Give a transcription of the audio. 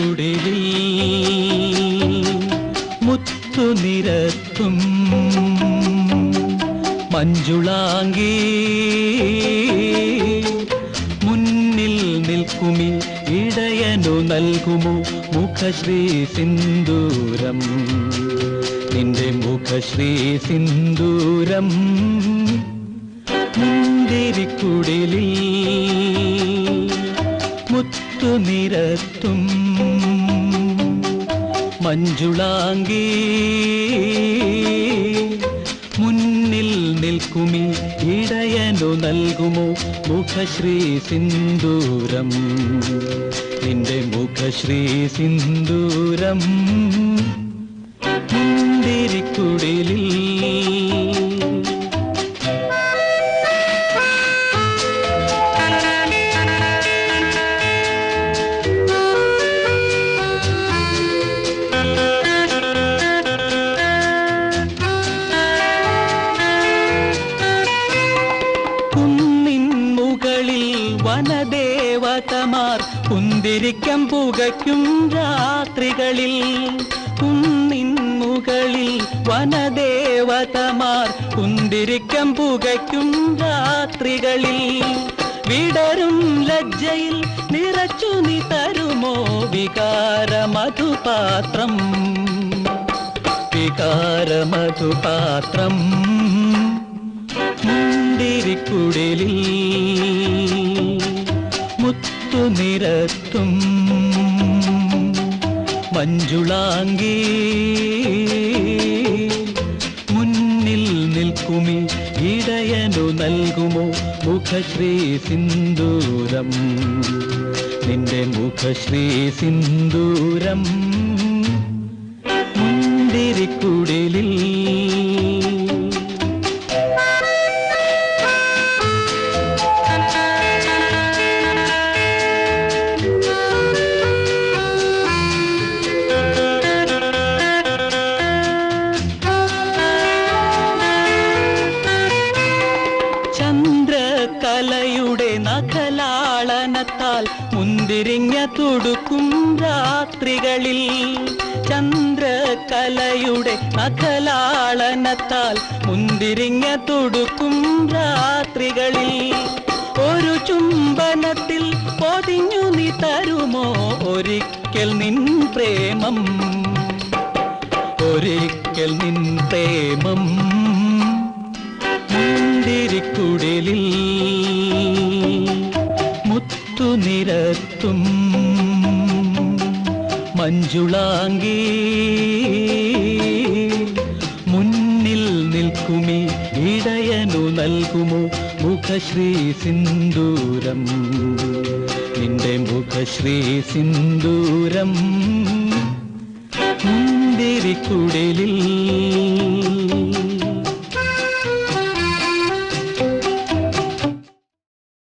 ചുടലിൽ മുത്തുനിരത്തും മഞ്ജുളാങ്കി. മുന്നിൽ നിൽക്കുമി ഇടയനു നൽകുമോ മുഖശ്രീ സിന്ദൂരം. നിന്റെ മുഖശ്രീ സിന്ദൂരം മുന്തിരിക്കുടലിൽ നിരത്തും മഞ്ജുളാങ്കി. മുന്നിൽ നിൽക്കുമി ഇടയനു നൽകുമോ മുഖശ്രീ സിന്ദൂരം? നിന്റെ മുഖശ്രീ സിന്ദൂരം. മുന്തിരിക്കുടിലിൽ വനദേവതമാർ കുന്തിരിക്കം പുകയ്ക്കും രാത്രികളിൽ. കുന്നിൻ മുകളിൽ വനദേവതമാർ കുന്തിരിക്കം പുകയ്ക്കും രാത്രികളിൽ. വിടരും ലജ്ജയിൽ നിറച്ചു നീ തരുമോ വികാരമധുപാത്രം? വികാരമധുപാത്രം വികാര മുന്തിരിക്കുടലിൽ. നിരത്തും മഞ്ജുളാങ്കി. മുന്നിൽ നിൽക്കുമി ഇടയനു നൽകുമോ മുഖശ്രീ സിന്ദൂരം? നിന്റെ മുഖശ്രീ സിന്ദൂരം നഖലാളനത്താൽ മുന്തിരിങ്ങ തുടുക്കും രാത്രികളിൽ. ചന്ദ്രകലയുടെ നഖലാളനത്താൽ മുന്തിരിങ്ങ തുടുക്കും രാത്രികളിൽ. ഒരു ചുംബനത്തിൽ പൊതിഞ്ഞു നീ തരുമോ? ഒരിക്കൽ നിൻ പ്രേമം. ഒരിക്കൽ നിൻ പ്രേമം. നിരത്തും മഞ്ജുളാങ്കി മുന്നിൽ നിൽക്കുമി ഇടയനു നൽകുമോ മുഖശ്രീ സിന്ദൂരം? നിന്റെ മുഖശ്രീ സിന്ദൂരം മുന്തിരിക്കുടലിൽ